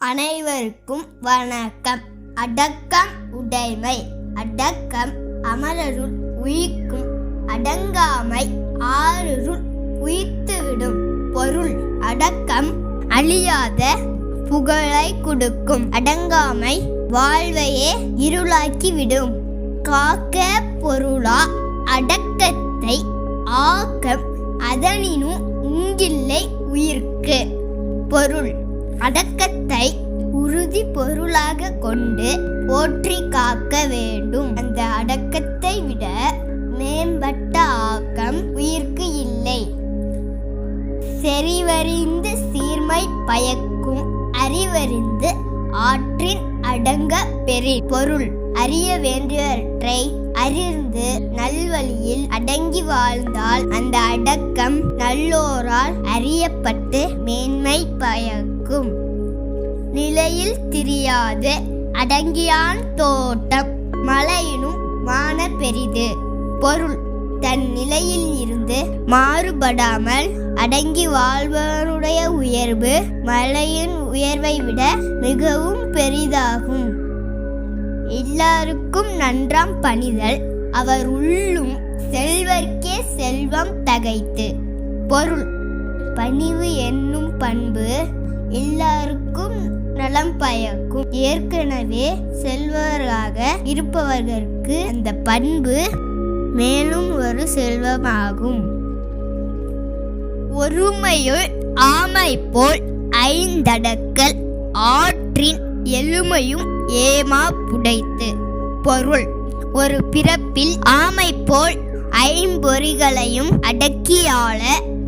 அனைவருக்கும் வணக்கம். அடக்கம் உடைமை அடக்கம் அமரருள் உயிர்க்கும் அடங்காமை ஆறுருள் உயிர்த்துவிடும் பொருள். அடக்கம் அழியாத புகழை கொடுக்கும் அடங்காமை வாழ்வையே இருளாக்கிவிடும். காக்க பொருளா அடக்கத்தை ஆக்கம் அதனினும் இங்கில்லை உயிர்க்கு பொருள். அடக்கத்தை உறுதி பொருளாக கொண்டு போற்றி காக்க வேண்டும். அந்த அடக்கத்தை விட மேம்பட்ட ஆக்கம் உயிர்க்கு இல்லை. செறிவறிந்து சீர்மை பயக்கும் அறிவறிந்து ஆற்றின் அடங்க பெரி பொருள் அறிய வேண்டியவற்றை அறிந்து நல்வழியில் அடங்கி வாழ்ந்தால் அந்த அடக்கம் நல்லோரால் அறியப்பட்டு மேன்மை இருக்கும். நிலையில் திரியாது. அடங்கியான் தோட்டம் மலையினும் மான பெரிது. பொருள் தன் நிலையில் இருந்து மாறுபடாமல் அடங்கி வாழ்பவனுடைய உயர்வு மலையின் உயர்வை விட மிகவும் பெரிதாகும். எல்லாருக்கும் நன்றாம் பணிதல். அவர் உள்ளும் செல்வர்க்கே செல்வம் தகைத்து. பொருள் பணிவு என்னும் பண்பு எல்லாருக்கும் நலம் பயக்கும். ஏற்கனவே செல்வராக இருப்பவர்களுக்கு அந்த பண்பு மேலும் ஒரு செல்வமாகும். ஒருமையுள் ஆமை போல் ஐந்தடக்கல் ஆற்றின் எழுமையும் ஏமா புடைத்து. பொருள் ஒரு பிறப்பில் ஆமை போல் ஐம்பொறிகளையும் அடக்கியாள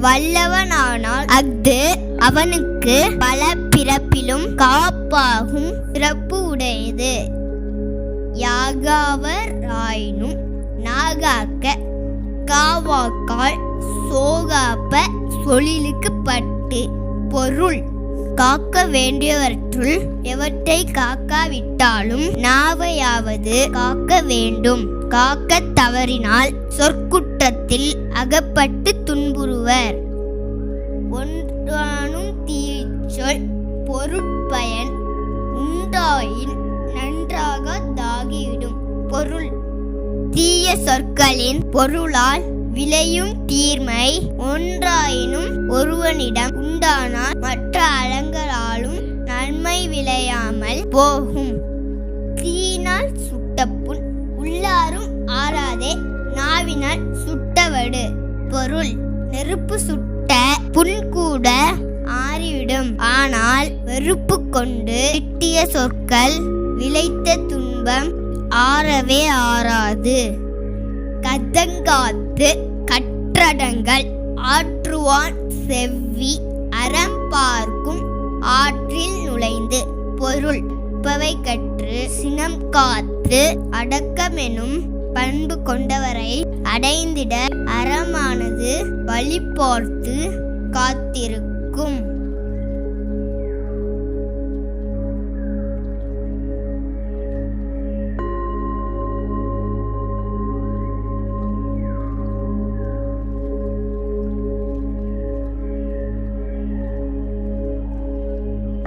வல்லவனானால் அஃது அவனுக்கு பல பிறப்பிலும் காப்பாகும் பிறப்பு உடையது. யாகாவராயினும் நாகாக்க காவாக்கால் சோகாப்ப சொலிலுக்கு பட்டு பொருள் காக்க வேண்டியவற்றுள் எவற்றை காக்காவிட்டாலும் நாவையாவது காக்க வேண்டும். காக்க தவறினால் சொற்குற்றத்தில் அகப்பட்டு துன்புறுவர் ஒன்றானும் தீச்சொல் பொருட்பயன் உண்டாயின் நன்றாக தாகிவிடும் பொருள். தீய சொற்களின் பொருளால் விளையும் தீர்மை ஒன்றாயினும் ஒருவனிடம் உண்டானால் மற்ற அலங்களாலும் நன்மை விளையாமல் போகும். தீயினால் சுட்டப்புண் உள்ளாரும் ஆறாதே நாவினால் சுட்டவடு பொருள். நெருப்பு சுட்ட புண் கூட ஆறிவிடும். ஆனால் வெறுப்பு கொண்டு திட்டிய சொற்கள் விளைத்த துன்பம் ஆறவே ஆறாது. கதங்காத்து கற்றடங்கள் ஆற்றுவான் செவ்வி அறம் பார்க்கும் ஆற்றில் நுழைந்து பொருள். உப்பவை கற்று சினம் காத்து அடக்கமெனும் பண்பு கொண்டவரை அடைந்திட அறமானது வழி பார்த்து காத்திருக்கும்.